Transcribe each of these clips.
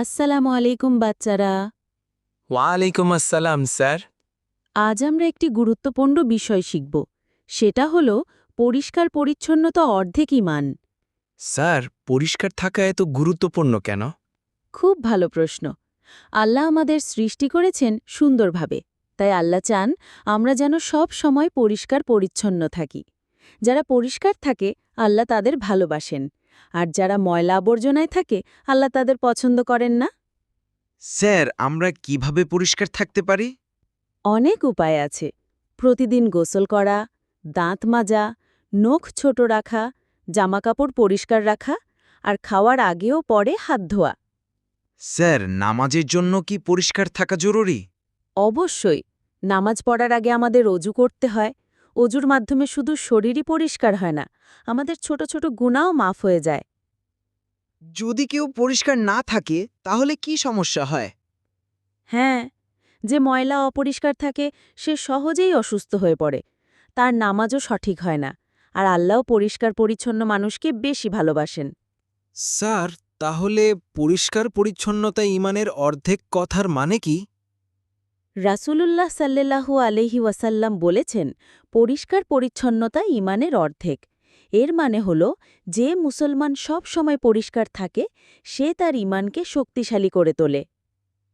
আসসালামু আলাইকুম বাচ্চারা। ওয়ালাইকুম আসসালাম স্যার। আজ আমরা একটি গুরুত্বপূর্ণ বিষয় শিখব। সেটা হলো পরিষ্কার পরিচ্ছন্নতা অর্ধেক ইমান। স্যার পরিষ্কার থাকা এত গুরুত্বপূর্ণ কেন? খুব ভালো প্রশ্ন। আল্লাহ আমাদের সৃষ্টি করেছেন সুন্দরভাবে। তাই আল্লাহ চান আমরা যেন সব সময় পরিষ্কার পরিচ্ছন্ন থাকি। যারা পরিষ্কার থাকে আল্লাহ তাদের ভালোবাসেন। আর যারা ময়লা আবর্জনায় থাকে আল্লাহ তাদের পছন্দ করেন না? স্যার আমরা কীভাবে পরিষ্কার থাকতে পারি? অনেক উপায় আছে। প্রতিদিন গোসল করা দাঁত মাজা নখ ছোট রাখা জামাকাপড় পরিষ্কার রাখা আর খাওয়ার আগেও পরে হাত ধোয়া। স্যার নামাজের জন্য কি পরিষ্কার থাকা জরুরি? অবশ্যই। নামাজ পড়ার আগে আমাদের রজু করতে হয় অজুর মাধ্যমে শুধু শরীরই পরিষ্কার হয় না আমাদের ছোট ছোট গুণাও মাফ হয়ে যায়। যদি কেউ পরিষ্কার না থাকে তাহলে কি সমস্যা হয়? হ্যাঁ যে ময়লা অপরিষ্কার থাকে সে সহজেই অসুস্থ হয়ে পড়ে। তার নামাজও সঠিক হয় না আর আল্লাহ পরিষ্কার পরিচ্ছন্ন মানুষকে বেশি ভালোবাসেন। স্যার তাহলে পরিষ্কার পরিচ্ছন্নতা ইমানের অর্ধেক কথার মানে কি? রাসূলুল্লাহ সাল্লাল্লাহু আলহি ওয়াসাল্লাম বলেছেন পরিষ্কার পরিচ্ছন্নতা ইমানের অর্ধেক। এর মানে হল যে মুসলমান সব সময় পরিষ্কার থাকে সে তার ইমানকে শক্তিশালী করে তোলে।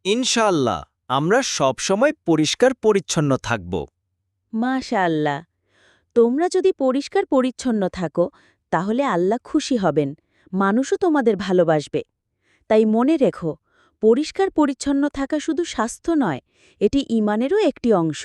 ইনশাআল্লাহ আমরা সবসময় পরিষ্কার পরিচ্ছন্ন থাকব। মাশা আল্লাহ তোমরা যদি পরিষ্কার পরিচ্ছন্ন থাকো তাহলে আল্লাহ খুশি হবেন। মানুষও তোমাদের ভালোবাসবে। তাই মনে রেখো পরিষ্কার পরিচ্ছন্ন থাকা শুধু স্বাস্থ্য নয় এটি ইমানেরও একটি অংশ।